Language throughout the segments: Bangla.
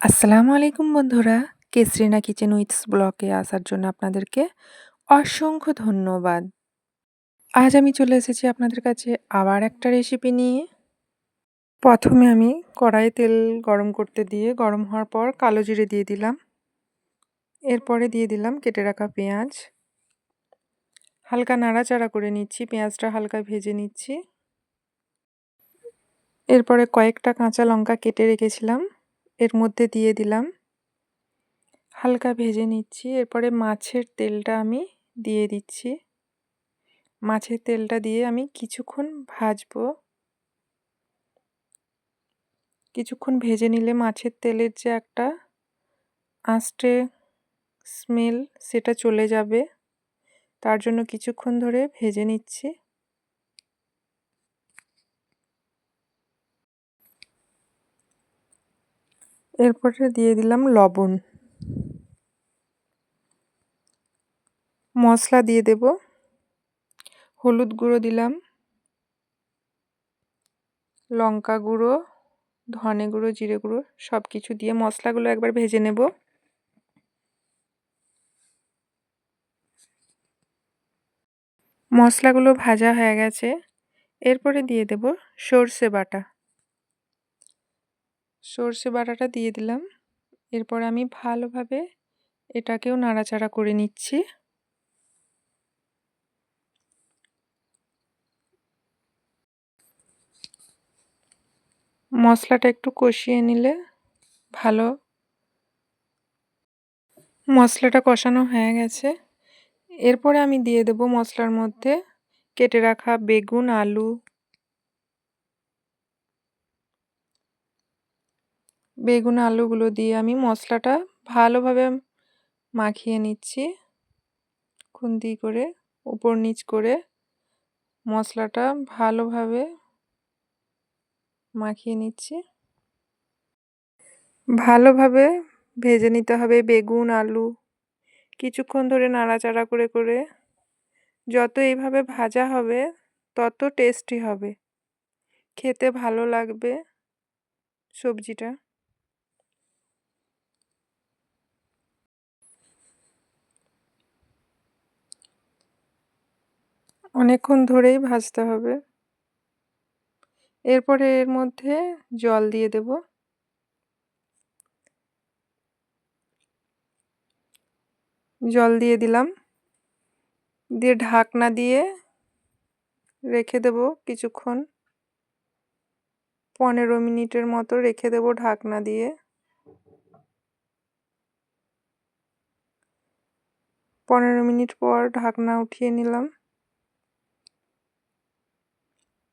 আসসালামু আলাইকুম বন্ধুরা কেসরিনা কিচেন উইথস ব্লকে আসার জন্য আপনাদেরকে অসংখ্য ধন্যবাদ। আজ আমি চলে এসেছি আপনাদের কাছে আবার একটা রেসিপি নিয়ে। প্রথমে আমি কড়াই তেল গরম করতে দিয়ে, গরম হওয়ার পর কালো জিরে দিয়ে দিলাম। এরপরে দিয়ে দিলাম কেটে রাখা পেঁয়াজ। হালকা নাড়াচাড়া করে নিচ্ছি, পেঁয়াজটা হালকা ভেজে নিচ্ছি। এরপরে কয়েকটা কাঁচা লঙ্কা কেটে রেখেছিলাম। এর মধ্যে দিয়ে দিলাম। হালকা ভেজে নিচ্ছি। এরপরে মাছের তেলটা আমি দিয়ে দিচ্ছি। মাছের তেলটা দিয়ে আমি কিছুক্ষণ ভাজবো। কিছুক্ষণ ভেজে নিলে মাছের তেলের যে একটা আঁচটে স্মেল সেটা চলে যাবে। তার জন্য কিছুক্ষণ ধরে ভেজে নিচ্ছি। এরপরে দিয়ে দিলাম লবণ। মশলা দিয়ে দেব। হলুদ গুঁড়ো দিলাম। লঙ্কা গুঁড়ো, ধনে গুঁড়ো, জিরে গুঁড়ো সব কিছু দিয়ে মশলাগুলো একবার ভেজে নেব। মশলাগুলো ভাজা হয়ে গেছে। এরপরে দিয়ে দেব সর্ষে বাটা। সর্ষে বাটাটা দিয়ে দিলাম। এরপর আমি ভালোভাবে এটাকেও নাড়াচাড়া করে নিচ্ছি। মশলাটা একটু কষিয়ে নিলে ভালো মশলাটা কষানো হয়ে গেছে। এরপরে আমি দিয়ে দেব মশলার মধ্যে কেটে রাখা বেগুন, আলু বেগুন আলুগুলো দিয়ে আমি মশলাটা ভালোভাবে মাখিয়ে নিচ্ছি। খুন্তি করে উপর নিচ করে মশলাটা ভালোভাবে মাখিয়ে নিচ্ছি। ভালোভাবে ভেজে নিতে হবে বেগুন, আলু। কিছুক্ষণ ধরে নাড়াচাড়া করে করে যত এইভাবে ভাজা হবে তত টেস্টি হবে। খেতে ভালো লাগবে সবজিটা। অনেকক্ষণ ধরেই ভাজতে হবে। এরপরে এর মধ্যে জল দিয়ে দেব। জল দিয়ে দিলাম। দিয়ে ঢাকনা দিয়ে রেখে দেব কিছুক্ষণ। পনেরো মিনিটের মতো রেখে দেব ঢাকনা দিয়ে। পনেরো মিনিট পর ঢাকনা উঠিয়ে নিলাম।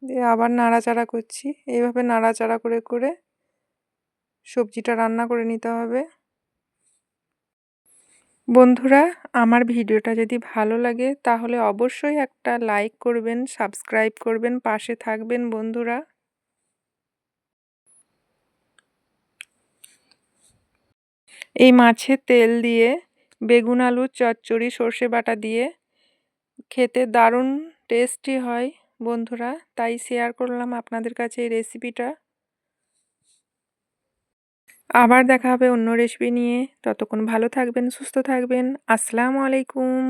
দিয়ে আবার নাড়াচাড়া করছি। এইভাবে নাড়াচাড়া করে করে সবজিটা রান্না করে নিতে হবে। বন্ধুরা, আমার ভিডিওটা যদি ভালো লাগে তাহলে অবশ্যই একটা লাইক করবেন, সাবস্ক্রাইব করবেন, পাশে থাকবেন বন্ধুরা। এই মাছের তেল দিয়ে, বেগুন আলুর চচ্চড়ি, সর্ষে বাটা দিয়ে খেতে দারুণ টেস্টি হয়। বন্ধুরা, তাই শেয়ার করলাম আপনাদের কাছে এই রেসিপিটা আবার দেখা হবে অন্য রেসিপি নিয়ে। ততক্ষণ ভালো থাকবেন, সুস্থ থাকবেন। আসসালামু আলাইকুম।